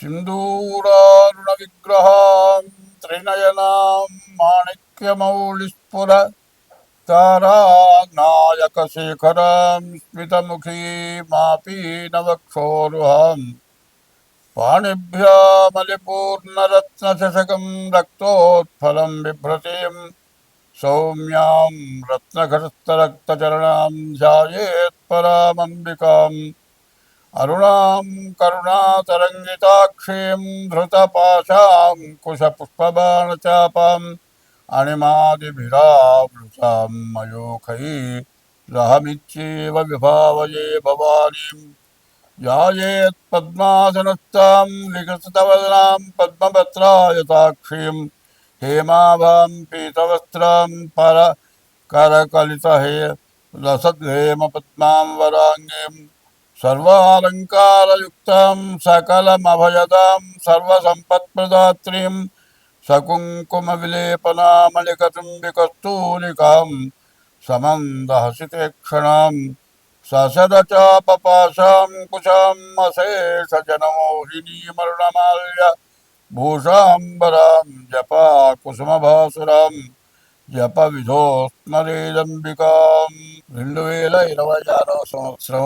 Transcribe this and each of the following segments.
सिन्दूरारुणविग्रहां त्रिनयनां माणिक्यमौलिस्फुर तारानायकशेखरां स्मितमुखीमापीनवक्षोरुहाम् पाणिभ्यामलिपूर्णरत्नचषकं रक्तोत्फलं बिभ्रतीं सौम्यां रत्नघटस्थरक्तचरणां ध्यायेत्परामम्बिकाम् अरुणां करुणातरङ्गिताक्षीं धृतपाशाङ्कुशपुष्पबाणचापाम् अणिमादिभिरावृतां मयोखै लहमित्येव विभावये भवानीं। यायेत्पद्मासनस्तां निकृतवदनां पद्मपत्रायताक्षीं हेमाभां पीतवस्त्रां परकरकलितहे करकलितहे लसद्हेमपद्मां वराङ्गीम्। सर्वालङ्कारयुक्तां सकलमभयदां सर्वसम्पत्प्रदात्रीं सकुङ्कुमविलेपनामलिकचुम्बिकस्तूलिकां समन्दहसिते ससदचापपाशां कुशाम् अशेषजनमोहिनीमरुणमाल्य भूषाम्बरां जपा कुसुमभासुरां జప విధోస్మరేదంబికాం రెండు వేల ఇరవై ఆరవ సంవత్సరం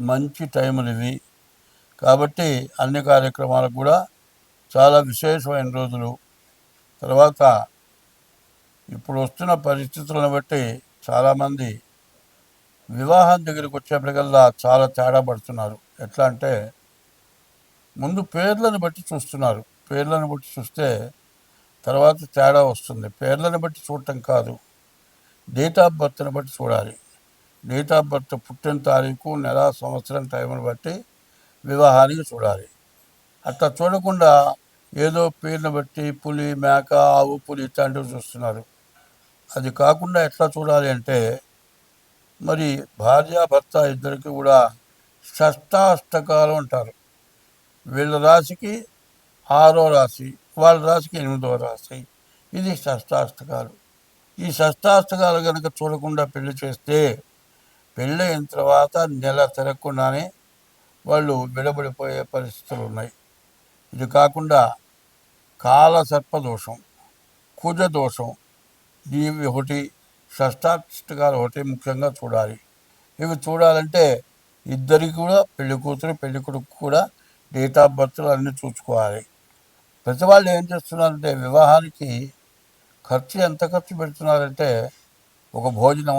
మంచి టైములు ఇవి కాబట్టి అన్ని కార్యక్రమాలకు కూడా చాలా విశేషమైన రోజులు. తర్వాత ఇప్పుడు వస్తున్న పరిస్థితులను బట్టి చాలామంది వివాహం దగ్గరికి వచ్చేప్పటికల్లా చాలా తేడా పడుతున్నారు. ఎట్లా అంటే ముందు పేర్లను బట్టి చూస్తున్నారు. పేర్లను బట్టి చూస్తే తర్వాత తేడా వస్తుంది. పేర్లను బట్టి చూడటం కాదు. డేట్ ఆఫ్ బర్త్ని బట్టి చూడాలి. డేట్ ఆఫ్ బర్త్ పుట్టిన తారీఖు నెల సంవత్సరం టైంను బట్టి వివాహానికి చూడాలి. అట్లా చూడకుండా ఏదో పేరును బట్టి పులి మేక ఆవు పులి ఇట్లాంటివి చూస్తున్నారు. అది కాకుండా ఎట్లా చూడాలి అంటే మరి భార్య భర్త ఇద్దరికి కూడా షష్టాష్టకాలు అంటారు. వీళ్ళ రాశికి ఆరో రాశి వాళ్ళ రాశికి ఎనిమిదో రాశి. ఇది షష్టాష్టకాలు. ఈ షష్టాష్టకాలు కనుక చూడకుండా పెళ్ళి చేస్తే పెళ్ళైన తర్వాత నెల తిరగకుండానే వాళ్ళు విడబడిపోయే పరిస్థితులు ఉన్నాయి ఇది కాకుండా కాల సర్పదోషం కుజ దోషం ఇవి ఒకటి షష్టాష్టకాలు ఒకటి ముఖ్యంగా చూడాలి. ఇవి చూడాలంటే ఇద్దరికి కూడా పెళ్ళి కూతురు పెళ్ళి కొడుకు కూడా డేట్ ఆఫ్ బర్త్లు అన్నీ చూసుకోవాలి. ప్రతి వాళ్ళు ఏం చేస్తున్నారంటే వివాహానికి ఖర్చు ఎంత ఖర్చు పెడుతున్నారంటే ఒక భోజనం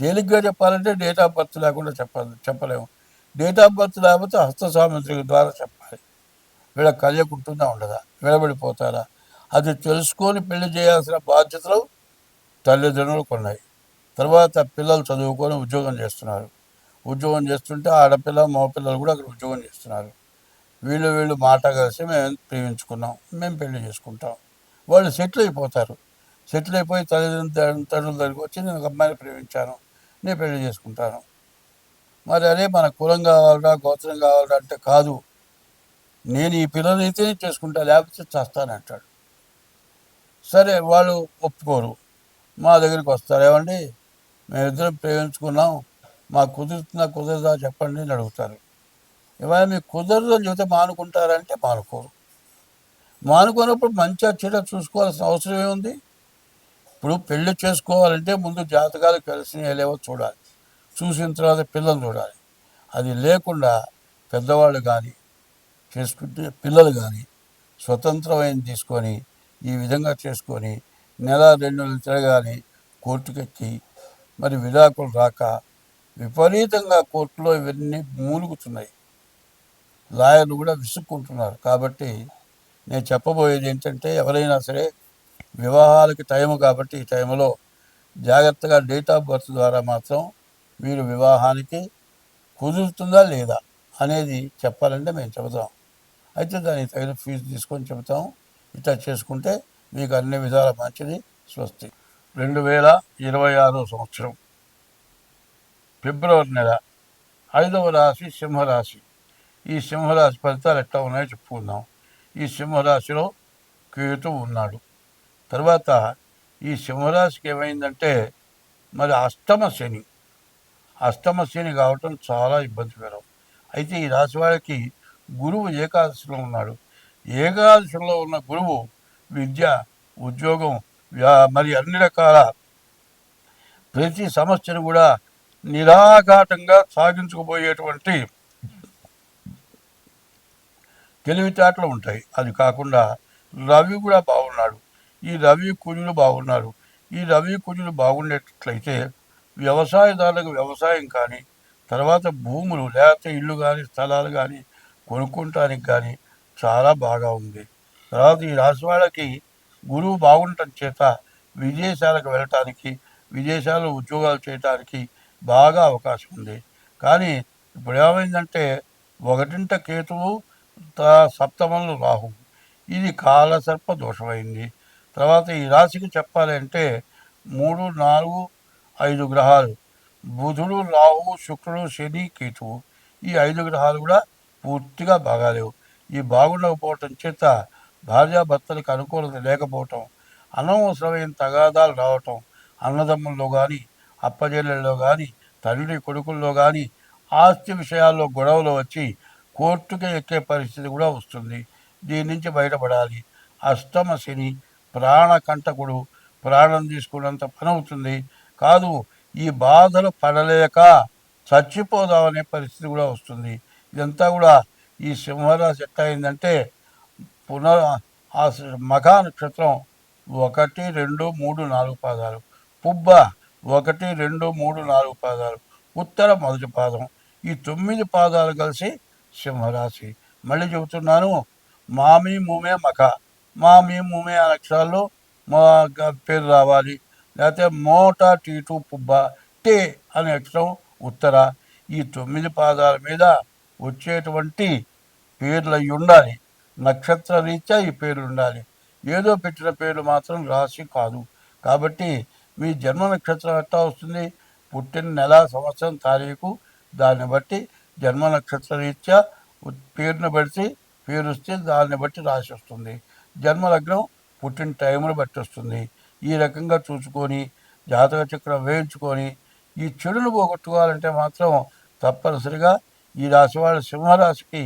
తేలిగ్గా చెప్పాలంటే డేట్ ఆఫ్ బర్త్ లేకుండా చెప్పాలి చెప్పలేము. డేట్ ఆఫ్ బర్త్ లేకపోతే హస్త ద్వారా చెప్పాలి. వీళ్ళ కళ్యకు ఉంటుందా ఉండదా? విడబడిపోతారా? అది తెలుసుకొని పెళ్ళి చేయాల్సిన బాధ్యతలు తల్లిదండ్రులకు ఉన్నాయి. తర్వాత పిల్లలు చదువుకొని ఉద్యోగం చేస్తున్నారు. ఉద్యోగం చేస్తుంటే ఆడపిల్ల మగపిల్లలు కూడా అక్కడ ఉద్యోగం చేస్తున్నారు. వీళ్ళు వీళ్ళు మాట కలిసి మేము ప్రేమించుకున్నాం మేము పెళ్ళి చేసుకుంటాం. వాళ్ళు సెటిల్ అయిపోతారు. సెటిల్ అయిపోయి తల్లిదండ్రుల తండ్రుల దగ్గరికి వచ్చి నేను ఒక అమ్మాయిని ప్రేమించాను. నేను పెళ్ళి చేసుకుంటాను. మరి అదే మన కులం కావాలరా గోత్రం కావాలరా అంటే కాదు. నేను ఈ పిల్లలైతేనే చేసుకుంటా లేకపోతే చేస్తానంటాడు సరే వాళ్ళు ఒప్పుకోరు. మా దగ్గరికి వస్తారు. ఏమండి? మేమిద్దరం ప్రేమించుకున్నాం. మాకు కుదురుతుందా కుదరదా చెప్పండి అని అడుగుతారు. ఇవాళ మీకు కుదరదు అని చెబితే మానుకుంటారంటే మానుకోరు. మానుకోనప్పుడు మంచిగా చెడ్డ చూసుకోవాల్సిన అవసరం ఏముంది? ఇప్పుడు పెళ్ళి చేసుకోవాలంటే ముందు జాతకాలు కలిసి లేవో చూడాలి. చూసిన తర్వాత పిల్లలు చూడాలి. అది లేకుండా పెద్దవాళ్ళు కానీ చేసుకుంటే పిల్లలు కానీ స్వతంత్రమైన తీసుకొని ఈ విధంగా చేసుకొని నెల రెండు నెలలు తిరగాలి కోర్టుకెక్కి మరి విడాకులు రాక విపరీతంగా కోర్టులో ఇవన్నీ మూలుగుతున్నాయి. లాయర్లు కూడా విసుక్కుంటున్నారు. కాబట్టి నేను చెప్పబోయేది ఏంటంటే ఎవరైనా సరే వివాహాలకి టైం కాబట్టి ఈ టైంలో జాగ్రత్తగా డేట్ ఆఫ్ బర్త్ ద్వారా మాత్రం మీరు వివాహానికి కుదురుతుందా లేదా అనేది చెప్పాలంటే మేము చెబుతాం. అయితే దానికి తగిన ఫీజు తీసుకొని చెబుతాం. ఇట్లా చేసుకుంటే మీకు అన్ని విధాల మంచిది స్వస్తి. రెండు వేల ఇరవై ఆరో సంవత్సరం ఫిబ్రవరి నెల ఐదవ రాశి సింహరాశి. ఈ సింహరాశి ఫలితాలు ఎట్లా ఉన్నాయో చెప్పుకుందాం. ఈ సింహరాశిలో కేతు ఉన్నాడు. తర్వాత ఈ సింహరాశికి ఏమైందంటే మరి అష్టమ శని. అష్టమ శని కావటం చాలా ఇబ్బందికరం. అయితే ఈ రాశి వారికి గురువు ఏకాదశిలో ఉన్నాడు. ఏకాదశిలో ఉన్న గురువు విద్య ఉద్యోగం వ్యా- మరి అన్ని రకాల ప్రతి సమస్యను కూడా నిరాఘాటంగా సాగించుకుపోయేటువంటి తెలివితేటలు ఉంటాయి. అది కాకుండా రవి కూడా బాగున్నాడు. ఈ రవి కుజులు బాగున్నారు ఈ రవి కుజులు బాగుండేటట్లయితే వ్యవసాయదారులకు వ్యవసాయం కానీ తర్వాత భూములు లేకపోతే ఇల్లు కానీ స్థలాలు కానీ కొనుక్కుంటానికి కానీ చాలా బాగా ఉంది. తర్వాత ఈ రాశి వాళ్ళకి గురువు బాగుండటం చేత విదేశాలకు వెళ్ళటానికి విదేశాల్లో ఉద్యోగాలు చేయటానికి బాగా అవకాశం ఉంది. కానీ ఇప్పుడు ఏమైందంటే ఒకటింట కేతువు సప్తమంలో రాహు. ఇది కాలసర్ప దోషమైంది. తర్వాత ఈ రాశికి చెప్పాలంటే మూడు నాలుగు ఐదు గ్రహాలు. బుధుడు రాహు శుక్రుడు శని కేతువు. ఈ ఐదు గ్రహాలు కూడా పూర్తిగా బాగాలేవు. ఈ బాగుండకపోవటం చేత భార్యాభర్తలకు అనుకూలత లేకపోవటం అనవసరమైన తగాదాలు రావటం అన్నదమ్ముల్లో కానీ అప్పజెల్లెల్లో కానీ తండ్రి కొడుకుల్లో కానీ ఆస్తి విషయాల్లో గొడవలు వచ్చి కోర్టుకి ఎక్కే పరిస్థితి కూడా వస్తుంది. దీని నుంచి బయటపడాలి. అష్టమ శని ప్రాణకంటకుడు ప్రాణం తీసుకున్నంత పని అవుతుంది కాదు ఈ బాధలు పడలేక చచ్చిపోదామనే పరిస్థితి కూడా వస్తుంది. ఇదంతా కూడా ఈ సింహరాశి ఎట్లా అయిందంటే పునర్ ఆ మఖా నక్షత్రం ఒకటి రెండు మూడు నాలుగు పాదాలు పుబ్బ ఒకటి రెండు మూడు నాలుగు పాదాలు ఉత్తర మొదటి పాదం ఈ తొమ్మిది పాదాలు కలిసి సింహరాశి. మళ్ళీ చెబుతున్నాను మామి మూమే మఖ మా మూమే మే అక్షరాల్లో మా పేరు రావాలి. లేకపోతే మోట టీటు పుబ్బ టే అనే అక్షరం ఉత్తర. ఈ తొమ్మిది పాదాల మీద వచ్చేటువంటి పేర్లు అయి ఉండాలి. నక్షత్ర రీత్యా ఈ పేర్లు ఉండాలి. ఏదో పెట్టిన పేర్లు మాత్రం రాశి కాదు. కాబట్టి మీ జన్మ నక్షత్రం ఎట్లా వస్తుంది? పుట్టిన నెల సంవత్సరం తారీఖు దాన్ని బట్టి జన్మ నక్షత్ర రీత్యా పేరును బట్టి పేరు వస్తే దాన్ని బట్టి రాసి వస్తుంది. జన్మ లగ్నం పుట్టిన టైంను బట్టి వస్తుంది. ఈ రకంగా చూసుకొని జాతక చక్రం వేయించుకొని ఈ చెడును పోగొట్టుకోవాలంటే మాత్రం తప్పనిసరిగా ఈ రాశి వాళ్ళ సింహరాశికి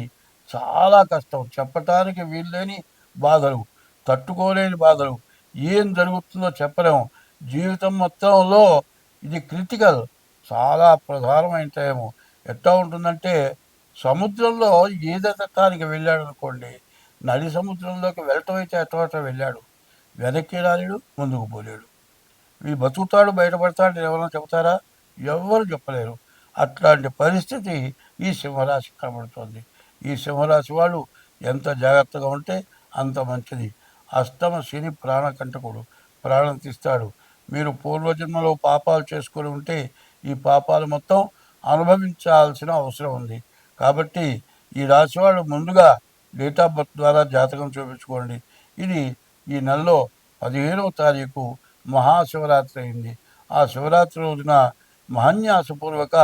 చాలా కష్టం. చెప్పటానికి వీల్లేని బాధలు తట్టుకోలేని బాధలు. ఏం జరుగుతుందో చెప్పలేము జీవితం మొత్తంలో ఇది క్రిటికల్ చాలా ప్రధానమైన టైము. ఎట్లా ఉంటుందంటే సముద్రంలో ఈదటానికి వెళ్ళాడు అనుకోండి నది సముద్రంలోకి వెళ్ళటం అయితే వెళ్ళాడు. వెనక్కి రాలేడు ముందుకు పోలేడు. ఈ బతుకుతాడు బయటపడతాడు ఎవరైనా చెబుతారా? ఎవ్వరు చెప్పలేరు. అట్లాంటి పరిస్థితి ఈ సింహరాశి కనబడుతోంది. ఈ సింహరాశి వాళ్ళు ఎంత జాగ్రత్తగా ఉంటే అంత మంచిది. అష్టమ శని ప్రాణకంటకుడు ప్రాణం తీస్తాడు. మీరు పూర్వజన్మలో పాపాలు చేసుకొని ఉంటే ఈ పాపాలు మొత్తం అనుభవించాల్సిన అవసరం ఉంది. కాబట్టి ఈ రాశి వాళ్ళు ముందుగా డేట్ ఆఫ్ బర్త్ ద్వారా జాతకం చూపించుకోండి. ఇది ఈ నెలలో పదిహేనవ తారీఖు మహాశివరాత్రి అయింది. ఆ శివరాత్రి రోజున మహాన్యాసపూర్వక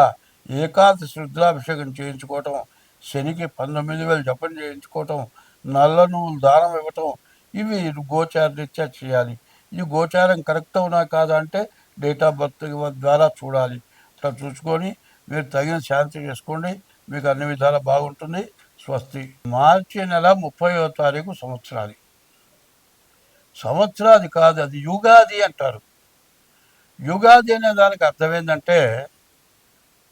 ఏకాదశి రుద్రాభిషేకం చేయించుకోవటం శనికి పంతొమ్మిది వేలు జపం చేయించుకోవటం నల్ల నువ్వులు దానం ఇవ్వటం ఇవి గోచార రీత్యా చేయాలి. ఈ గోచారం కరెక్ట్ అవునా కాదా అంటే డేట్ ఆఫ్ బర్త్ ద్వారా చూడాలి. అట్లా చూసుకొని మీరు తగిన శాంతి చేసుకోండి. మీకు అన్ని విధాలా బాగుంటుంది. స్వస్తి. మార్చి నెల ముప్పయో తారీఖు సంవత్సరాది. సంవత్సరాది కాదు అది యుగాది అంటారు. యుగాది అనే దానికి అర్థం ఏంటంటే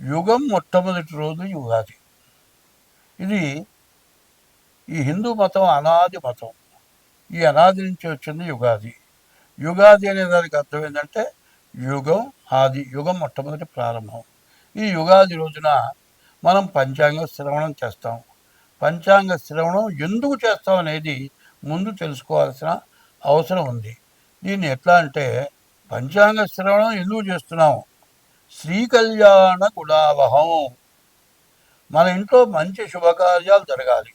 యుగం మొట్టమొదటి రోజు యుగాది. ఇది ఈ హిందూ మతం అనాది మతం. ఈ అనాది నుంచి వచ్చింది యుగాది. యుగాది అనే దానికి అర్థం ఏంటంటే యుగం ఆది యుగం మొట్టమొదటి ప్రారంభం. ఈ యుగాది రోజున మనం పంచాంగ శ్రవణం చేస్తాం. పంచాంగ శ్రవణం ఎందుకు చేస్తాం అనేది ముందు తెలుసుకోవాల్సిన అవసరం ఉంది. దీన్ని ఎట్లా అంటే పంచాంగ శ్రవణం ఎందుకు చేస్తున్నాం? శ్రీ కళ్యాణ గుణావహం. మన ఇంట్లో మంచి శుభకార్యాలు జరగాలి.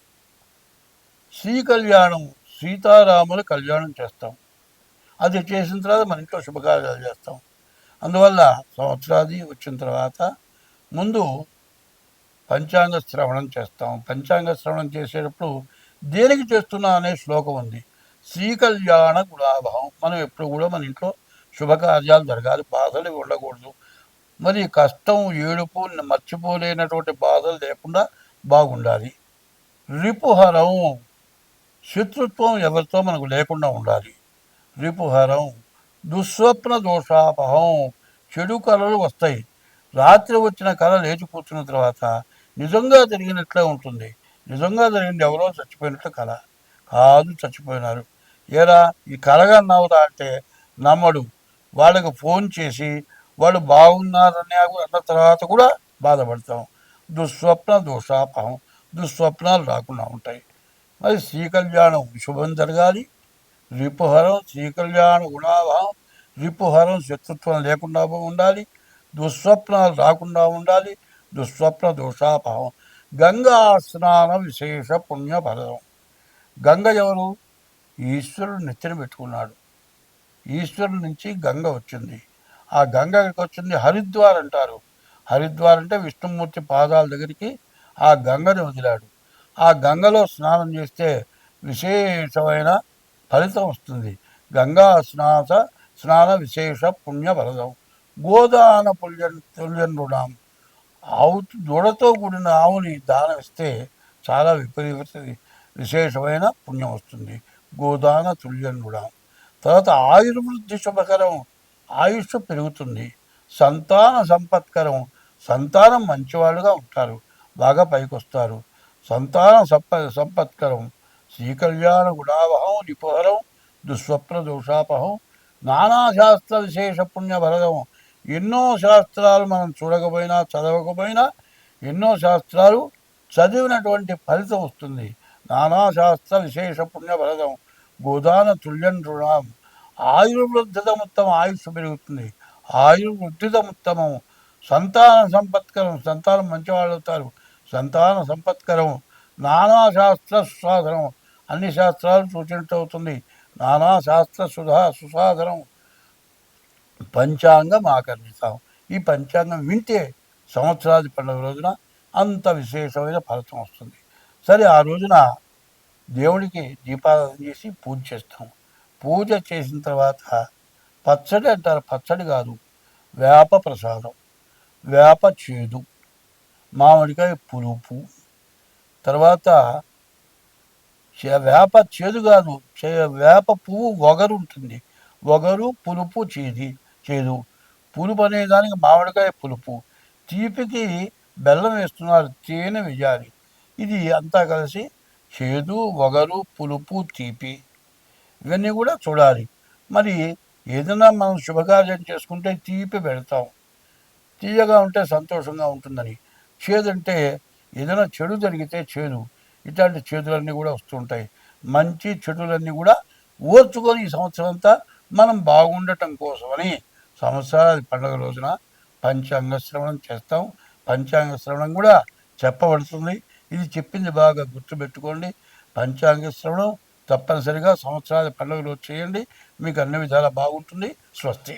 శ్రీ కళ్యాణం సీతారాముల కళ్యాణం చేస్తాం. అది చేసిన తర్వాత మన ఇంట్లో శుభకార్యాలు చేస్తాం. అందువల్ల సంవత్సరాది వచ్చిన తర్వాత ముందు పంచాంగ శ్రవణం చేస్తాం. పంచాంగ శ్రవణం చేసేటప్పుడు దేనికి చేస్తున్నా అనే శ్లోకం ఉంది. శ్రీ కళ్యాణ గుణాభావం. మనం ఎప్పుడు కూడా మన ఇంట్లో శుభకార్యాలు జరగాలి. బాధలు ఉండకూడదు. మరి కష్టం ఏడుపు మర్చిపోలేనటువంటి బాధలు లేకుండా బాగుండాలి. రిపుహరం శత్రుత్వం ఎవరితో మనకు లేకుండా ఉండాలి. రిపుహరం దుస్వప్న దోషాపహం చెడు కళలు వస్తాయి. రాత్రి వచ్చిన కళ లేచి కూర్చున్న తర్వాత నిజంగా జరిగినట్లే ఉంటుంది. నిజంగా జరిగింది ఎవరో చచ్చిపోయినట్లు కళ కాదు చచ్చిపోయినారు. ఏరా ఈ కలగన్నావురా అంటే నమ్మడు. వాళ్ళకి ఫోన్ చేసి వాళ్ళు బాగున్నారని అన్న తర్వాత కూడా బాధపడతాం. దుస్వప్న దోషాపహం దుస్వప్నాలు రాకుండా ఉంటాయి. మరి శ్రీ కళ్యాణం శుభం జరగాలి. రిపుహరం శ్రీ కళ్యాణ గుణాభావం రిపుహరం శత్రుత్వం లేకుండా ఉండాలి. దుస్వప్నాలు రాకుండా ఉండాలి. దుస్వప్న దోషాపహం గంగా స్నాన విశేష పుణ్యఫలం గంగ ఎవరు? ఈశ్వరుడు నెత్తిన పెట్టుకున్నాడు. ఈశ్వరుడు నుంచి గంగ వచ్చింది. ఆ గంగ ఎక్కడికి వచ్చింది? హరిద్వార్ అంటారు. హరిద్వార్ అంటే విష్ణుమూర్తి పాదాల దగ్గరికి ఆ గంగని వదిలాడు. ఆ గంగలో స్నానం చేస్తే విశేషమైన ఫలితం వస్తుంది. గంగా స్నాత స్నాన విశేష పుణ్య ఫలదం గోదాన పుల్యన్ తుల్యన్ రుణం. ఆవు దూడతో కూడిన ఆవుని దానం ఇస్తే చాలా విపరీత విశేషమైన పుణ్యం వస్తుంది. గోదాన తుల్యనుడా. తర్వాత ఆయుర్వృద్ధి శుభకరం ఆయుష్ పెరుగుతుంది. సంతాన సంపత్కరం సంతానం మంచివాళ్ళుగా ఉంటారు బాగా పైకొస్తారు. సంతాన సంప సంపత్కరం శ్రీకళ్యాణ గుణావహం నిపుహరం దుస్వప్న దోషాపహం నానాశాస్త్ర విశేష పుణ్యభరదం ఎన్నో శాస్త్రాలు మనం చూడకపోయినా చదవకపోయినా ఎన్నో శాస్త్రాలు చదివినటువంటి ఫలితం వస్తుంది. నానాశాస్త్ర విశేష పుణ్య ఫలితం. గోదాన తుల్యం రుణం. ఆయుర్వృద్ధితముత్తమం ఆయుష్ పెరుగుతుంది. ఆయుర్వృద్ధితముత్తమం సంతాన సంపత్కరం. సంతానం మంచివాళ్ళు అవుతారు. సంతాన సంపత్కరం. నానా శాస్త్ర సుసాధనం. అన్ని శాస్త్రాలు సూచించవుతుంది నానా శాస్త్ర సుధా సుసాధనం. పంచాంగం ఆకర్షిస్తాం. ఈ పంచాంగం వింటే సంవత్సరాది పండుగ రోజున అంత విశేషమైన ఫలితం వస్తుంది. సరే ఆ రోజున దేవుడికి దీపారాధన చేసి పూజ చేస్తాం. పూజ చేసిన తర్వాత పచ్చడి అంటారు. పచ్చడి కాదు వేప ప్రసాదం వేప చేదు మామిడికాయ పులుపు తర్వాత చే- వేప చేదు కాదు చే- వేప పువ్వు ఒగరు ఉంటుంది. ఒగరు పులుపు చేది. చేదు. పులుపు అనేదానికి మామిడికాయ పులుపు. తీపికి బెల్లం వేస్తున్నారు తేనె వెయ్యాలి ఇది అంతా కలిసి చేదు వగరు పులుపు తీపి. ఇవన్నీ కూడా చూడాలి. మరి ఏదైనా మనం శుభకార్యం చేసుకుంటే తీపి పెడతాం. తీయగా ఉంటే సంతోషంగా ఉంటుందని. చేదంటే ఏదైనా చెడు జరిగితే చేదు. ఇట్లాంటి చేతులన్నీ కూడా వస్తుంటాయి మంచి చెడులన్నీ కూడా ఓర్చుకొని ఈ సంవత్సరం అంతా మనం బాగుండటం కోసమని సంవత్సరాది పండుగ రోజున పంచాంగ శ్రవణం చేస్తాం. పంచాంగ శ్రవణం కూడా చెప్పబడుతుంది ఇది చెప్పింది బాగా గుర్తుపెట్టుకోండి. పంచాంగ శ్రవణం తప్పనిసరిగా సంవత్సరాది పండుగ రోజు చేయండి. మీకు అన్ని విధాలా బాగుంటుంది. స్వస్తి.